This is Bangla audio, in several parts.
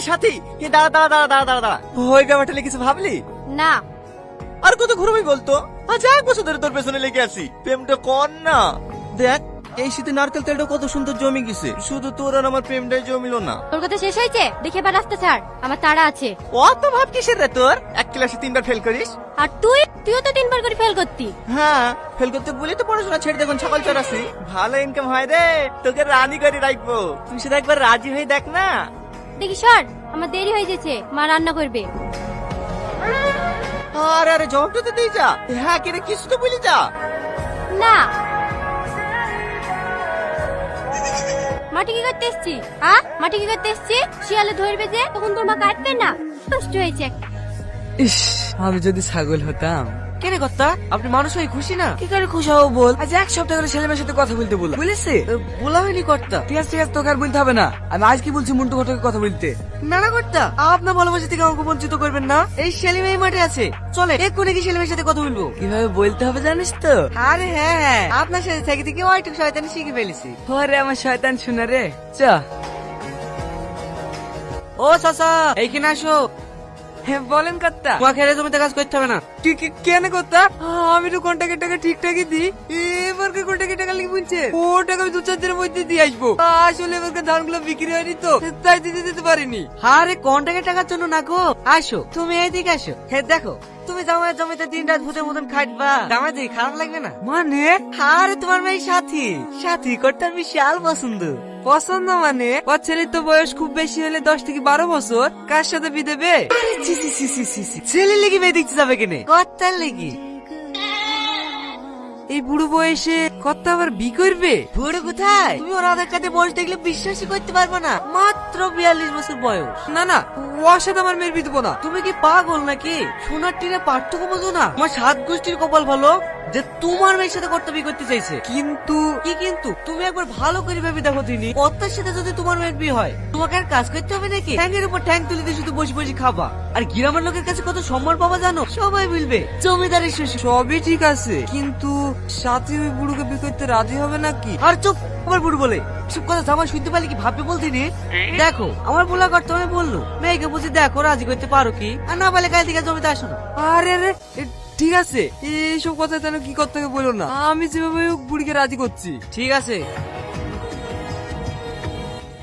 সাথী এ দাঁড়া দাঁড়া দাঁড়া দাঁড়া দাঁড়া দাঁড়া। ওই ব্যাপারটা নিয়ে কিছু ভাবলি? না। আর কত ঘুরবি বলতো? আজ এক বছর ধরে তোর পেছনে লেগে আছি। প্রেমটা কর না। দেখ এই শীতে নারকেল তেলটা কত সুন্দর জমে গেছে। শুধু তোর আর আমার প্রেমটাই জমিল না। তোর কথা শেষ হয়েছে? দেখে এবার রাস্তা ছাড়। আমার তাড়া আছে। অত ভাব কিসের রে তোর? এক ক্লাসে তিনবার ফেল করিস? আর তুই? তুইও তো তিনবার করে ফেল করতি। হ্যাঁ ফেল করতে বলি তো পড়াশোনা ছেড়ে দেখুন সকাল চড়াছি ভালো ইনকাম হয় রে তোকে রানি করে রাখব। তুই শুধু একবার রাজি হয়ে দেখ না। দেখি সর আমার দেরি হয়ে গেছে। মা রান্না করবে। আরে আরে জবাবটা তো দিয়ে যা। হ্যাঁ কেন কিছু তো বলি যা। না। মাটি কি করতে এসছি? হ্যাঁ মাটি কি করতে এসছি? শিয়ালে ধরবে যে তখন তোর মা কাটবে না। কষ্ট হয়েছে ইস আমি যদি ছাগল হতাম কেন কর্তা? আপনি মানুষ হয়ে খুশি না? কি করে খুশি হব বল? আজ এক সপ্তাহ করে ছেলে মেয়ের সাথে কথা বলতে বললাম। বুঝেছে এ, বলা হয়নি কর্তা। ঠিক আছে ঠিক আছে তোকে আর বলতে হবে না। আমি আজ কি বলছি মুন্টু ঘটকে কথা বলতে? না না কর্তা। আপনার ভালোবাসা থেকে আমাকে বঞ্চিত করবেন না। এই সেলিম এই মাঠে আছে। চলে এক্ষুনি কি সেলিমের সাথে কথা বলব? কীভাবে বলতে হবে জানিস তো? আরে হ্যাঁ হ্যাঁ। আপনার সাথে থেকে থেকে ওইটুকু শয়তানি শিখে ফেলেছি। ওরে আমার শয়তান শুনে রে। চ। ও চাচা এইখানে আসো। বলেন কর্তা। তোমাকে হেরে জমিতে কাজ করতে হবে না। কি কি কেন কর্তা? আমি তো কন্টাক্টের টাকা ঠিকঠাকই দিই। এবার কি কন্টাক্টের টাকা লিখে বলছে ও টাকা আমি দু চার দিনের মধ্যে দিয়ে আসব। আসলে এবার ধানগুলো বিক্রি হয়নি তো তাই দিতে দিতে পারিনি। আরে কন্টাক্টের টাকার জন্য না গো? আসো তুমি এইদিকে আসো। হ্যাঁ দেখো তুমি জামাইয়ের জমিতে দিন রাত ভূতের মতন খাটবা। জামাই দেখি খারাপ লাগবে না? মানে? আরে তোমার মেয়ে সাথী। সাথী করতে আমি শাল পছন্দ। পছন্দ মানে? ওর ছেলের তো বয়স খুব বেশি হলে দশ থেকে বারো বছর? কার সাথে বিয়ে দেবে। ছেলে লেগে মেয়ে দেখতে যাবে কেনে? কর্তার লেগে। এই বুড়ো বয়সে কত আবার বি করবে? বুড়ো কোথায়? তুমি ওর আধার কার্ডে বয়স দেখলে বিশ্বাসই করতে পারবে না। মাত্র বিয়াল্লিশ বছর বয়স। না না ওর সাথে আমার মেয়ের বিয়ে দেবো না। তুমি কি পাগল নাকি? সোনার টিনে পার্থক্য বোঝো না। আমার সাত গোষ্ঠীর কপাল ভালো। যে তোমার মেয়ের সাথে কর্তব্য করতে চাইছে। কিন্তু, কি কিন্তু? তুমি একবার ভালো করে ভেবে দেখো তিনি কর্তার সাথে যদি তোমার মেয়ের বিয়ে হয়, তোমাকে আর কাজ করতে হবে নাকি? ট্যাঙ্কের উপর ট্যাঙ্ক তুলে দিয়ে শুধু বসে বসে খাবা। আর গ্রামের লোকের কাছে কত সম্মান পাবা জানো? সবাই মিলবে জমিদারের শ্বশুর। সবই ঠিক আছে, কিন্তু সাথে ওই বুড়োকে বিয়ে করতে রাজি হবে নাকি? আর চুপ, আমার বুড়ো বলে। সব কথা জামা শুনতে পারলে কি ভাববে বলতি নি দেখো, আমার বলা করতে আমি বলল, মেয়েকে বুঝি দেখো, রাজি করতে পারো কি? আর না পারলে কাল থেকে জমিতে আসো না। আরে রে ঠিক আছে। এইসব কথা যেন কি করতে হবে বলো না। আমি যেভাবে হোক বুড়িকে রাজি করছি। ঠিক আছে।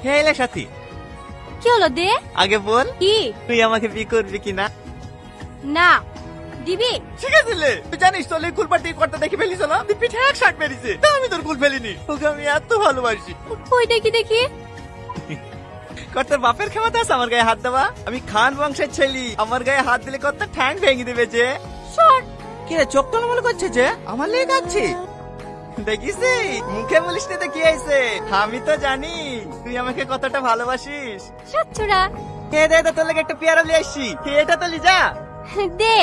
হে এলে সাথী। কি হলো দে? আগে বল। কি? তুই আমাকে বিয়ে করবি কিনা? না। দিবি? ঠিক আছে লে। তুই জানিস তোর এই কুলপার দিকে কর্তা দেখে ফেলিস না? তুই পিঠে এক শার্ট মেরেছে। তা আমি তোর কুল ফেলিনি। ওকে আমি এত ভালোবাসি। ওই দেখি দেখি। কর্তার বাপের ক্ষমতা আছে আমার গায়ে হাত দেওয়া। আমি খান বংশের ছেলি। আমার গায়ে হাত দিলে কর্তা ঠ্যাং ভেঙে দেবে যে। সর কি রে চোখ টলমল করছে যে? আমার লেগে যাচ্ছে দেখিস মুখে বলিস না তো কি হয়েছে? আমি তো জানি। তুই আমাকে কতটা ভালোবাসিস। হে দে দে, তোর লাগে একটা পেয়ারা নিয়ে আসছি? কে এটা তো লিজা দে।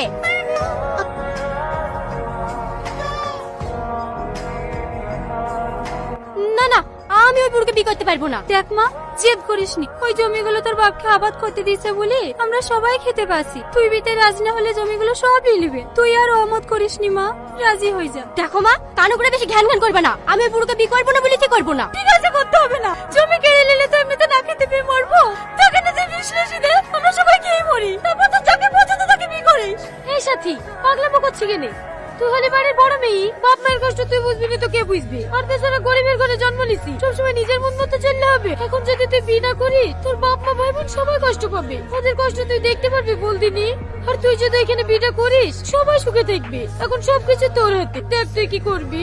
আমি ওই বুড়কে বিয়ে করতে পারব না। দেখ মা, জেদ করিসনি। ওই জমিগুলো তোর বাপকে আবাদ করতে দিয়েছে বলে আমরা সবাই খেতে পাচ্ছি তুই বিতে রাজি না হলে জমিগুলো সবই নিবে। তুই আর অমত করিসনি মা, রাজি হয়ে যা। দেখো মা, কান উপরে বেশি ঘ্যান ঘ্যান করবে না। আমি বুড়কে বিয়ে করব না বলে কি করব না? ঠিক আছে, করতে হবে না। জমি কেড়ে নিলে তো এমনিতে না খেতে পেয়ে মরবো। তোকে না যে বিশ্বাসী দে, আমরা সবাই খেয়ে মরি। তারপর তো যাকে পছন্দ তাকে বিয়ে করিস। এই সাথী, পাগলামো করছি কেনে? তুই হলে বাড়ির বড় মেয়ে, বাপ মায়ের কষ্ট তুই বুঝবি না, তো কে বুঝবি? আর তাছাড়া গরিবের ঘরে জন্ম নিছি, সবসময় নিজের মন মতো চললে হবে। এখন যদি তুই বিয়ে না করিস, তোর বাপ মা, ভাই বোন সবাই কষ্ট পাবে। ওদের কষ্ট তুই দেখতে পারবি বলদিনি আর তুই যদি এখানে বিয়েটা করিস, সবাই সুখে থাকবে। এখন সবকিছু তোর হাতে। দেখ তুই কি করবি।